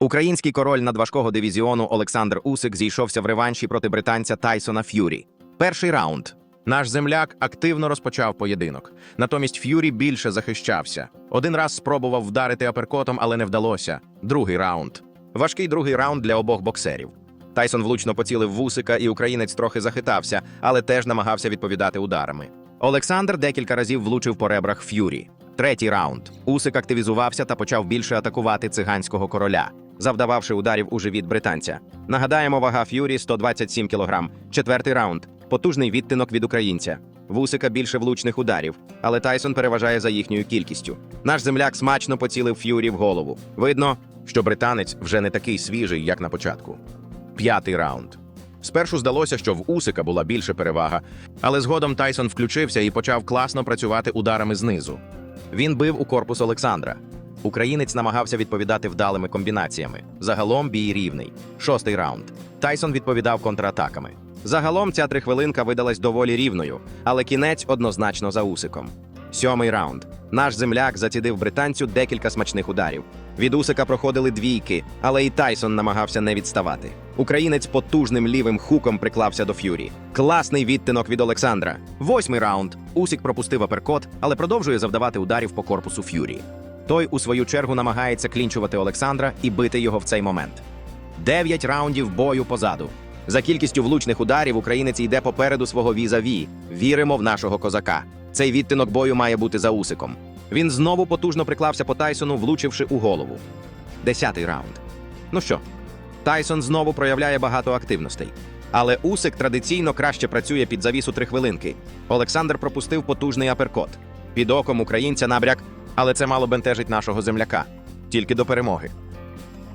Український король надважкого дивізіону Олександр Усик зійшовся в реванші проти британця Тайсона Ф'юрі. Перший раунд. Наш земляк активно розпочав поєдинок. Натомість Ф'юрі більше захищався. Один раз спробував вдарити аперкотом, але не вдалося. Другий раунд. Важкий другий раунд для обох боксерів. Тайсон влучно поцілив в Усика, і українець трохи захитався, але теж намагався відповідати ударами. Олександр декілька разів влучив по ребрах Ф'юрі. Третій раунд. Усик активізувався та почав більше атакувати циганського короля, завдававши ударів у живіт британця. Нагадаємо, вага Ф'юрі 127 кг. Четвертий раунд. Потужний відтинок від українця. В Усика більше влучних ударів, але Тайсон переважає за їхньою кількістю. Наш земляк смачно поцілив Ф'юрі в голову. Видно, що британець вже не такий свіжий, як на початку. П'ятий раунд. Спершу здалося, що в Усика була більше перевага, але згодом Тайсон включився і почав класно працювати ударами знизу. Він бив у корпус Олександра. Українець намагався відповідати вдалими комбінаціями. Загалом бій рівний. Шостий раунд. Тайсон відповідав контратаками. Загалом ця трихвилинка видалась доволі рівною, але кінець однозначно за усиком. Сьомий раунд. Наш земляк зацідив британцю декілька смачних ударів. Від Усика проходили двійки, але і Тайсон намагався не відставати. Українець потужним лівим хуком приклався до Ф'юрі. Класний відтинок від Олександра. Восьмий раунд. Усик пропустив аперкот, але продовжує завдавати ударів по корпусу Ф'юрі. Той, у свою чергу, намагається клінчувати Олександра і бити його в цей момент. Дев'ять раундів бою позаду. За кількістю влучних ударів українець йде попереду свого візаві. Віримо в нашого козака. Цей відтинок бою має бути за усиком. Він знову потужно приклався по Тайсону, влучивши у голову. Десятий раунд. Ну що, Тайсон знову проявляє багато активностей. Але Усик традиційно краще працює під завісу три хвилинки. Олександр пропустив потужний аперкот. Під оком українця набряк, але це мало бентежить нашого земляка. Тільки до перемоги.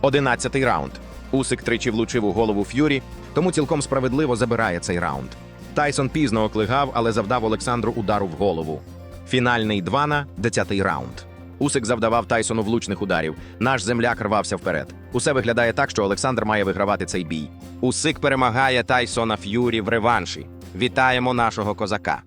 Одинадцятий раунд. Усик тричі влучив у голову Ф'юрі, тому цілком справедливо забирає цей раунд. Тайсон пізно оклигав, але завдав Олександру удару в голову. Фінальний 2 на 10 раунд. Усик завдавав Тайсону влучних ударів. Наш земляк рвався вперед. Усе виглядає так, що Олександр має вигравати цей бій. Усик перемагає Тайсона Ф'юрі в реванші. Вітаємо нашого козака.